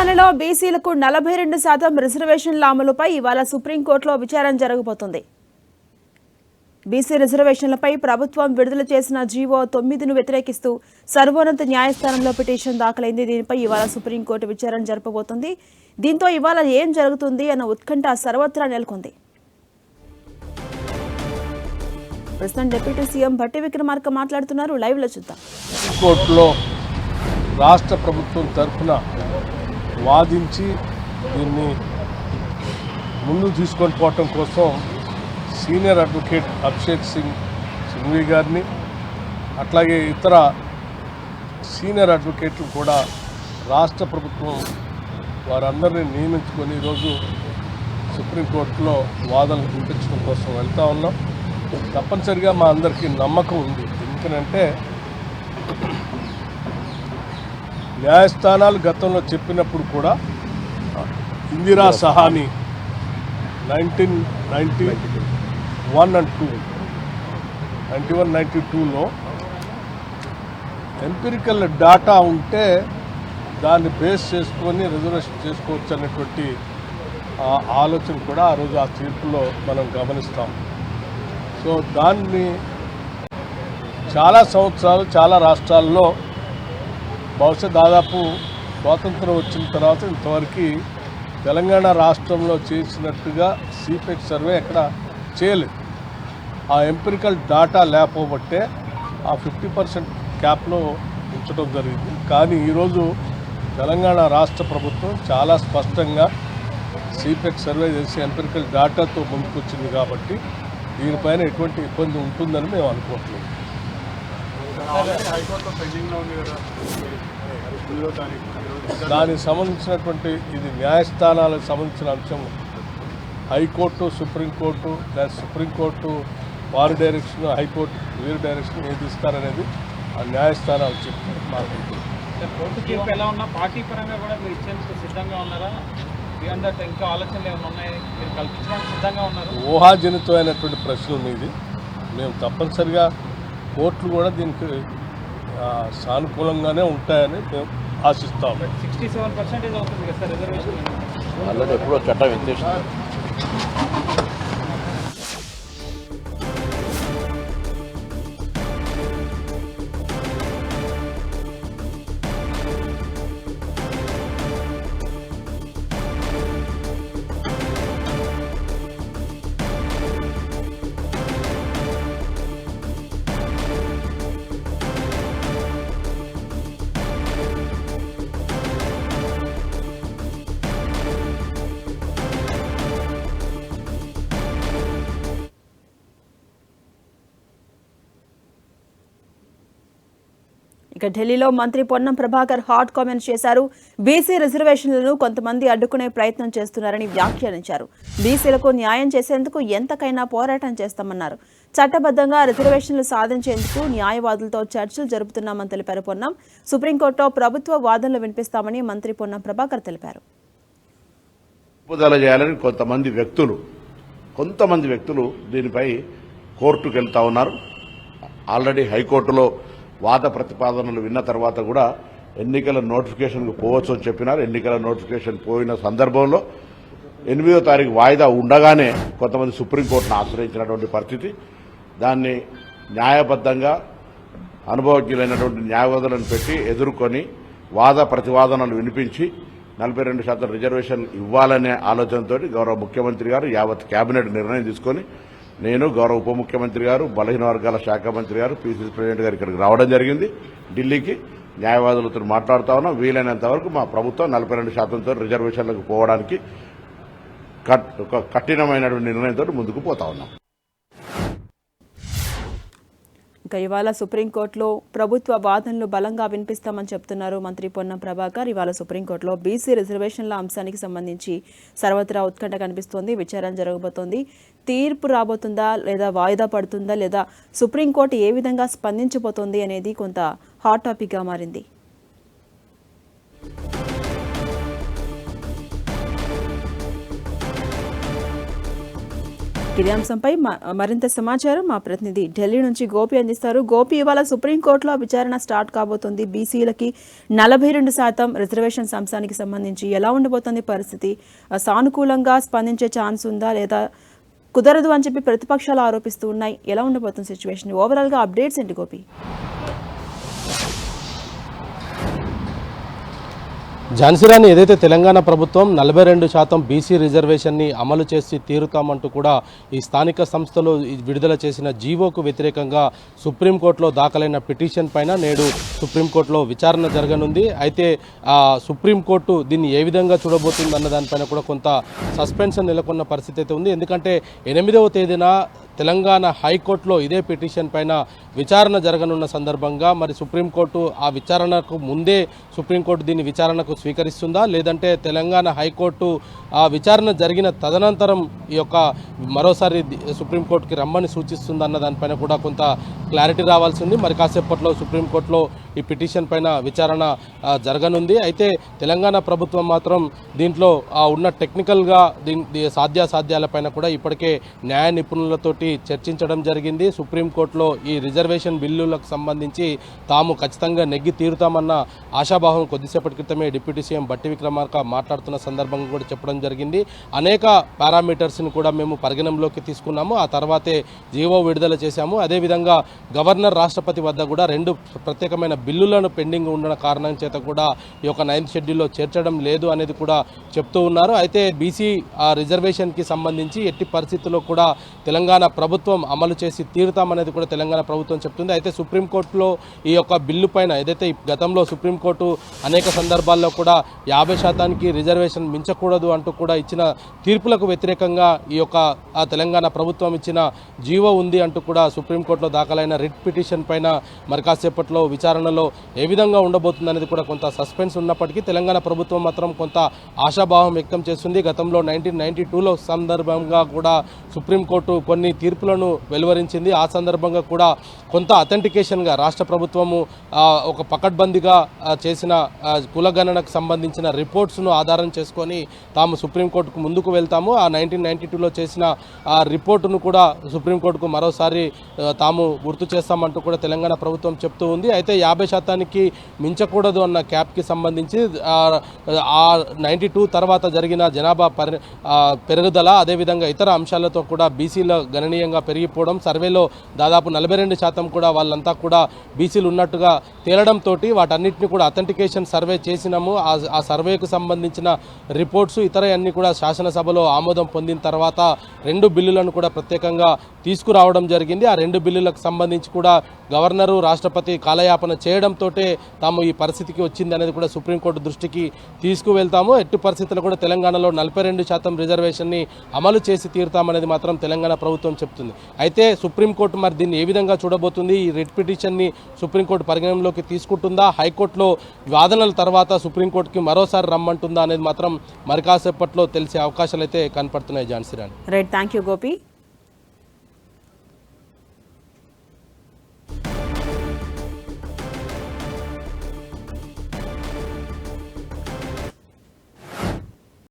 తెలంగాణలో బీసీలకు నలభై రెండు శాతం రిజర్వేషన్ల అమలుపై ఇవాళ సుప్రీంకోర్టులో విచారణ జరగబోతోంది. బీసీ రిజర్వేషన్లపై ప్రభుత్వం విడుదల చేసిన జీవో తొమ్మిదిను వ్యతిరేకిస్తూ సర్వోన్నత న్యాయస్థానంలో పిటిషన్ దాఖలైంది. దీనిపై ఇవాళ సుప్రీంకోర్టు విచారణ జరపబోతోంది. దీంతో ఇవాళ ఏం జరుగుతుంది అన్న ఉత్కంఠ సర్వత్రా నెలకొంది. ప్రస్తుతం డిప్యూటీ సీఎం భట్టి విక్రమార్క మాట్లాడుతున్నారు. లైవ్లో చూద్దాం. కోర్టులో రాష్ట్ర ప్రభుత్వం తరఫున వాదించి దీన్ని ముందు తీసుకొని పోవటం కోసం సీనియర్ అడ్వకేట్ అభిషేక్ సింగ్ సింఘ్వి గారిని అట్లాగే ఇతర సీనియర్ అడ్వకేట్లు కూడా రాష్ట్ర ప్రభుత్వం వారందరినీ నియమించుకొని ఈరోజు సుప్రీంకోర్టులో వాదనలు వినిపించడం కోసం వెళ్తా ఉన్నాం. తప్పనిసరిగా మా అందరికీ నమ్మకం ఉంది. ఎందుకనంటే న్యాయస్థానాలు గతంలో చెప్పినప్పుడు కూడా Indira Sawhney nineteen ninety one and two ninety one ninety టూలో ఎంపిరికల్ డాటా ఉంటే దాన్ని బేస్ చేసుకొని రిజర్వేషన్ చేసుకోవచ్చు అనేటువంటి ఆ ఆలోచన కూడా ఆ రోజు ఆ తీర్పులో మనం గమనిస్తాం. సో దాన్ని చాలా సంవత్సరాలు చాలా రాష్ట్రాల్లో బహుశా దాదాపు స్వాతంత్రం వచ్చిన తర్వాత ఇంతవరకు తెలంగాణ రాష్ట్రంలో చేసినట్టుగా సిపెక్ సర్వే ఎక్కడ చేయలేదు. ఆ ఎంపిరికల్ డాటా లేకపోబట్టే ఆ ఫిఫ్టీ పర్సెంట్ క్యాప్లో ఉంచడం జరిగింది. కానీ ఈరోజు తెలంగాణ రాష్ట్ర ప్రభుత్వం చాలా స్పష్టంగా సిపెక్ సర్వే చేసి ఎంపిరికల్ డాటాతో ముందుకొచ్చింది కాబట్టి దీనిపైన ఎటువంటి ఇబ్బంది ఉంటుందని మేము అనుకోవట్లేదు. పెండింగ్లో ఉంది కదా దానికి సంబంధించినటువంటి ఇది న్యాయస్థానాలకు సంబంధించిన అంశం హైకోర్టు సుప్రీంకోర్టు లేదా సుప్రీంకోర్టు వారి డైరెక్షన్ హైకోర్టు వీరి డైరెక్షన్ ఏది ఇస్తారనేది ఆ న్యాయస్థానాలు చెప్తారు. మాకు సార్, కోర్టు తీర్పు ఎలా ఉన్నా పార్టీ పరంగా కూడా మీరు ఇచ్చేందుకు సిద్ధంగా ఉన్నారా? బియాండ్ దట్ ఇంకా ఆలోచనలు ఏమైనా ఉన్నాయి? మీరు కల్పించడానికి సిద్ధంగా ఉన్నారు? ఊహాజనితమైనటువంటి ప్రశ్నలు మీది మేము తప్పనిసరిగా కోర్టులు కూడా దీనికి ఆ, సానుకూలంగానే ఉంటాయని మేము ఆశిస్తాము. సిక్స్టీ సెవెన్ ఇక ఢిల్లీలో మంత్రి పొన్నం ప్రభాకర్ హాట్ కామెంట్స్ చేశారు. బీసీ రిజర్వేషన్లను కొంతమంది అడ్డుకునే ప్రయత్నం చేస్తున్నారని వ్యాఖ్యానించారు. బీసీలకు న్యాయం చేసేందుకు ఎంతకైనా పోరాటం చేస్తామన్నారు. చట్టబద్ధంగా రిజర్వేషన్లు సాధించేందుకు న్యాయవాదులతో చర్చలు జరుపుతున్నామని తెలిపారు పొన్నం. సుప్రీంకోర్టులో ప్రభుత్వ వాదనలు వినిపిస్తామని మంత్రి పొన్నం ప్రభాకర్ తెలిపారు. చేయాలని కొంతమంది వ్యక్తులు కొంతమంది వ్యక్తులు దీనిపై కోర్టుకు వెళ్తా ఉన్నారు. ఆల్రెడీ హైకోర్టులో వాద ప్రతిపాదనలు విన్న తర్వాత కూడా ఎన్నికల నోటిఫికేషన్కు పోవచ్చు అని చెప్పినారు. ఎన్నికల నోటిఫికేషన్ పోయిన సందర్భంలో ఎనిమిదో తారీఖు వాయిదా ఉండగానే కొంతమంది సుప్రీంకోర్టును ఆశ్రయించినటువంటి పరిస్థితి. దాన్ని న్యాయబద్ధంగా అనుభవజ్ఞులైనటువంటి న్యాయవాదులను పెట్టి ఎదుర్కొని వాద ప్రతివాదనలు వినిపించి నలభై రెండు శాతం రిజర్వేషన్ ఇవ్వాలనే ఆలోచనతో గౌరవ ముఖ్యమంత్రి గారు యావత్ కేబినెట్ నిర్ణయం తీసుకొని నేను గౌరవ ఉప ముఖ్యమంత్రి గారు బలహీన వర్గాల శాఖ మంత్రి గారు పీసీసీ ప్రెసిడెంట్ గారు ఇక్కడికి రావడం జరిగింది. ఢిల్లీకి న్యాయవాదులతో మాట్లాడుతా ఉన్నాం. వీలైనంత వరకు మా ప్రభుత్వం నలభై రెండు శాతంతో రిజర్వేషన్లకు పోవడానికి కట్- ఒక కఠినమైనటువంటి నిర్ణయంతో ముందుకు పోతా ఉన్నాం. ఇక ఇవాళ సుప్రీంకోర్టులో ప్రభుత్వ వాదనలు బలంగా వినిపిస్తామని చెప్తున్నారు మంత్రి పొన్నం ప్రభాకర్. ఇవాళ సుప్రీంకోర్టులో బీసీ రిజర్వేషన్ల అంశానికి సంబంధించి సర్వత్రా ఉత్కంఠ కనిపిస్తోంది విచారణ జరగబోతోంది. తీర్పు రాబోతుందా లేదా వాయిదా పడుతుందా లేదా సుప్రీంకోర్టు ఏ విధంగా స్పందించబోతోంది అనేది కొంత హాట్ టాపిక్గా మారింది. ఇదే అంశంపై మ- మరింత సమాచారం మా ప్రతినిధి ఢిల్లీ నుంచి గోపి అందిస్తారు. గోపి ఇవాళ సుప్రీంకోర్టులో విచారణ స్టార్ట్ కాబోతుంది. బీసీలకి నలభై రెండు శాతం రిజర్వేషన్స్ అంశానికి సంబంధించి ఎలా ఉండబోతుంది పరిస్థితి? సానుకూలంగా స్పందించే ఛాన్స్ ఉందా లేదా? కుదరదు అని చెప్పి ప్రతిపక్షాలు ఆరోపిస్తూ ఉన్నాయి. ఎలా ఉండబోతుంది సిచ్యువేషన్ ఓవరాల్గా అప్డేట్స్ ఏంటి గోపి? ఝాన్సీరాని ఏదైతే తెలంగాణ ప్రభుత్వం నలభై రెండు శాతం బీసీ రిజర్వేషన్ని అమలు చేసి తీరుతామంటూ కూడా ఈ స్థానిక సంస్థలు విడుదల చేసిన జీవోకు వ్యతిరేకంగా సుప్రీంకోర్టులో దాఖలైన పిటిషన్ పైన నేడు సుప్రీంకోర్టులో విచారణ జరగనుంది. అయితే ఆ సుప్రీంకోర్టు దీన్ని ఏ విధంగా చూడబోతుంది అన్న దానిపైన కూడా కొంత సస్పెన్షన్ నెలకొన్న పరిస్థితి అయితే ఉంది. ఎందుకంటే ఎనిమిదవ తేదీన తెలంగాణ హైకోర్టులో ఇదే పిటిషన్ పైన విచారణ జరగనున్న సందర్భంగా మరి సుప్రీంకోర్టు ఆ విచారణకు ముందే సుప్రీంకోర్టు దీన్ని విచారణకు స్వీకరిస్తుందా? లేదంటే తెలంగాణ హైకోర్టు ఆ విచారణ జరిగిన తదనంతరం ఈ యొక్క మరోసారి సుప్రీంకోర్టుకి రమ్మని సూచిస్తుందా అన్న దానిపైన కూడా కొంత క్లారిటీ రావాల్సింది మరి కాసేపట్లో సుప్రీంకోర్టులో ఈ పిటిషన్ పైన విచారణ జరగనుంది. అయితే తెలంగాణ ప్రభుత్వం మాత్రం దీంట్లో ఉన్న టెక్నికల్గా దీని సాధ్యాసాధ్యాలపైన కూడా ఇప్పటికే న్యాయ నిపుణులతోటి చర్చించడం జరిగింది. సుప్రీంకోర్టులో ఈ రిజర్వేషన్ బిల్లులకు సంబంధించి తాము ఖచ్చితంగా నెగ్గి తీరుతామన్న ఆశాభావం కొద్దిసేపటి క్రితమే డిప్యూటీ సీఎం బట్టి విక్రమార్క మాట్లాడుతున్న సందర్భంగా కూడా చెప్పడం జరిగింది. అనేక పారామీటర్స్ని కూడా మేము పరిగణంలోకి తీసుకున్నాము. ఆ తర్వాతే జీవో విడుదల చేశాము. అదేవిధంగా గవర్నర్ రాష్ట్రపతి వద్ద కూడా రెండు ప్రత్యేకమైన బిల్లులను పెండింగ్ ఉండడం కారణం చేత కూడా ఈ యొక్క నైన్త్ షెడ్యూల్లో చేర్చడం లేదు అనేది కూడా చెప్తూ ఉన్నారు. అయితే బీసీ ఆ రిజర్వేషన్కి సంబంధించి ఎట్టి పరిస్థితుల్లో కూడా తెలంగాణ ప్రభుత్వం అమలు చేసి తీరుతామనేది కూడా తెలంగాణ ప్రభుత్వం చెప్తుంది. అయితే సుప్రీంకోర్టులో ఈ యొక్క బిల్లు పైన ఏదైతే గతంలో సుప్రీంకోర్టు అనేక సందర్భాల్లో కూడా యాభై శాతానికి రిజర్వేషన్ మించకూడదు అంటూ కూడా ఇచ్చిన తీర్పులకు వ్యతిరేకంగా ఈ యొక్క తెలంగాణ ప్రభుత్వం ఇచ్చిన జీవో ఉంది అంటూ కూడా సుప్రీంకోర్టులో దాఖలైన రిట్ పిటిషన్ పైన మరి కాసేపట్లో విచారణలో ఏ విధంగా ఉండబోతుంది అనేది కూడా కొంత సస్పెన్స్ ఉన్నప్పటికీ తెలంగాణ ప్రభుత్వం మాత్రం కొంత ఆశాభావం వ్యక్తం చేస్తుంది. గతంలో నైన్టీన్ నైన్టీ టూలో సందర్భంగా కూడా సుప్రీంకోర్టు కొన్ని తీర్పులను వెలువరించింది. ఆ సందర్భంగా కూడా కొంత అథెంటికేషన్గా రాష్ట్ర ప్రభుత్వము ఒక పకడ్బందీగా చేసిన కులగణనకు సంబంధించిన రిపోర్ట్స్ను ఆధారం చేసుకొని తాము సుప్రీంకోర్టుకు ముందుకు వెళ్తాము. ఆ నైన్టీన్ నైన్టీ టూలో చేసిన ఆ రిపోర్టును కూడా సుప్రీంకోర్టుకు మరోసారి తాము గుర్తు చేస్తామంటూ కూడా తెలంగాణ ప్రభుత్వం చెప్తూ ఉంది. అయితే యాభై శాతానికి మించకూడదు అన్న క్యాప్కి సంబంధించి ఆ, నైంటీ టూ తర్వాత జరిగిన జనాభా పరి పెరుగుదల అదేవిధంగా ఇతర అంశాలతో కూడా బీసీల గణనీయంగా పెరిగిపోవడం సర్వేలో దాదాపు నలభై రెండు శాతం కూడా వాళ్ళంతా కూడా బీసీలు ఉన్నట్టుగా తేలడంతో వాటన్నిటిని కూడా అథెంటికేషన్ సర్వే చేసినాము. ఆ సర్వేకు సంబంధించిన రిపోర్ట్స్ ఇతర అన్ని కూడా శాసనసభలో ఆమోదం పొందిన తర్వాత రెండు బిల్లులను కూడా ప్రత్యేకంగా తీసుకురావడం జరిగింది. ఆ రెండు బిల్లులకు సంబంధించి కూడా గవర్నరు రాష్ట్రపతి కాలయాపన చేయడంతో తాము ఈ పరిస్థితికి వచ్చింది అనేది కూడా సుప్రీంకోర్టు దృష్టికి తీసుకువెళ్తాము. ఎట్టి పరిస్థితుల్లో కూడా తెలంగాణలో నలభై రెండు శాతం రిజర్వేషన్ని అమలు చేసి తీరుతామనేది మాత్రం తెలంగాణ ప్రభుత్వం చెప్తుంది. అయితే సుప్రీంకోర్టు మరి దీన్ని ఏ విధంగా చూడబోతుంది? ఈ రిట్ పిటిషన్ని సుప్రీంకోర్టు పరిగణనలోకి తీసుకుంటుందా? హైకోర్టులో వాదనల తర్వాత సుప్రీంకోర్టుకి మరోసారి రమ్మంటుందా అనేది మాత్రం మరి కాసేపట్లో తెలిసే అవకాశాలు అయితే కనపడుతున్నాయి Jhansi Rani. Right thank you Gopi.